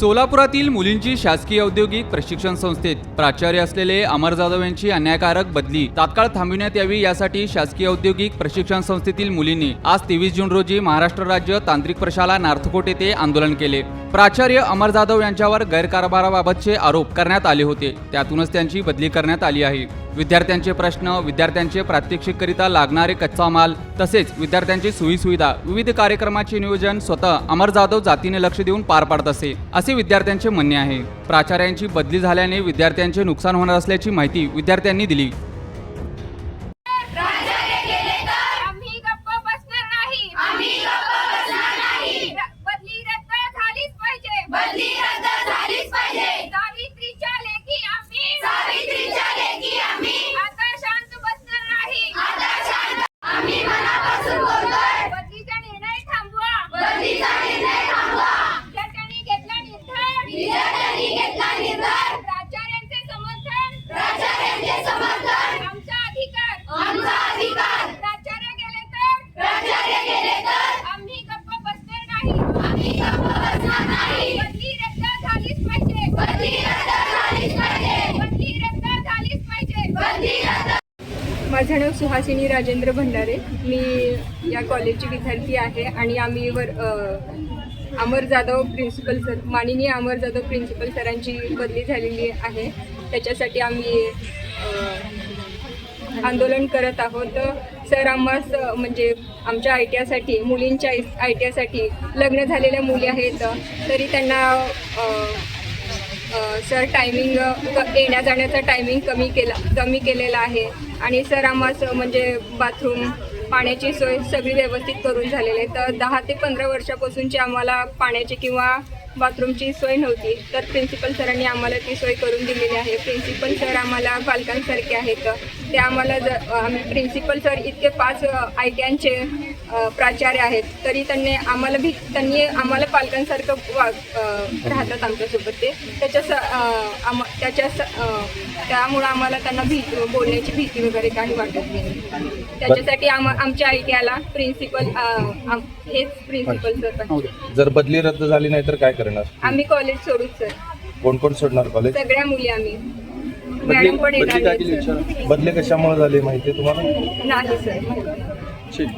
सोलापुरातील मुलींची शासकीय औद्योगिक प्रशिक्षण संस्थेत प्राचार्य असलेले अमर जाधव यांची अन्यायकारक बदली तात्काळ थांबविण्यात यावी यासाठी शासकीय औद्योगिक प्रशिक्षण संस्थेतील मुलींनी आज तेवीस जून रोजी महाराष्ट्र राज्य तांत्रिक प्रशाला नार्थकोट येथे आंदोलन केले. प्राचार्य अमर जाधव यांच्यावर गैरकारभाराबाबतचे आरोप करण्यात आले होते. त्यातूनच त्यांची बदली करण्यात आली आहे. विद्यार्थ्यांचे प्रश्न विद्यार्थ्यांचे प्रात्यक्षिककरिता लागणारे कच्चा माल तसेच विद्यार्थ्यांची सोयीसुविधा विविध कार्यक्रमाचे नियोजन स्वतः अमर जाधव जातीने लक्ष देऊन पार पाडत असे असे विद्यार्थ्यांचे म्हणणे आहे. प्राचार्यांची बदली झाल्याने विद्यार्थ्यांचे नुकसान होणार असल्याची माहिती विद्यार्थ्यांनी दिली. माझं नाव सुहासिनी राजेंद्र भंडारे. मी या कॉलेजची विद्यार्थी आहे आणि आम्ही वर अमर जाधव प्रिन्सिपल सर माननीय अमर जाधव प्रिन्सिपल सरांची बदली झालेली आहे. त्याच्यासाठी आम्ही आंदोलन करत आहोत. सर आम्हास म्हणजे आमच्या आय टी आयसाठी मुलींच्या आय टी आयसाठी लग्न झालेल्या मुली आहेत. तरी त्यांना सर टायमिंग येण्या जाण्याचा टायमिंग कमी केला कमी केलेला आहे. आणि सर आम्हाला म्हणजे बाथरूम पाण्याची सोय सगळी व्यवस्थित करून झालेली आहे. तर दहा ते पंधरा वर्षापासूनची आम्हाला पाण्याची किंवा बाथरूमची सोय नव्हती तर प्रिन्सिपल सरांनी आम्हाला ती सोय करून दिलेली आहे. प्रिन्सिपल सर आम्हाला पालकांसारखे आहेत. ते आम्हाला जर आम्ही प्रिन्सिपल सर इतके पाच आय टी आयचे प्राचार्य आहेत तरी त्यांनी आम्हाला भी त्यांनी आम्हाला पालकांसारखं वा राहतात आमच्यासोबत ते. त्याच्या स आम त्याच्या स त्यामुळं आम्हाला त्यांना भी बोलण्याची भीती वगैरे काही वाटत नाही. त्याच्यासाठी आम आमच्या आय टी आयला प्रिन्सिपल हेच प्रिन्सिपल सर पाहिजे. जर बदली रद्द झाली नाही तर काय करणार? आम्ही कॉलेज सोडूच सर कोण कोण सोडणार कॉलेज सगळ्या मुली आम्ही. मॅडम पण येणार. बदली कशामुळे झाली माहिती आहे तुम्हाला? नाही सर ठीक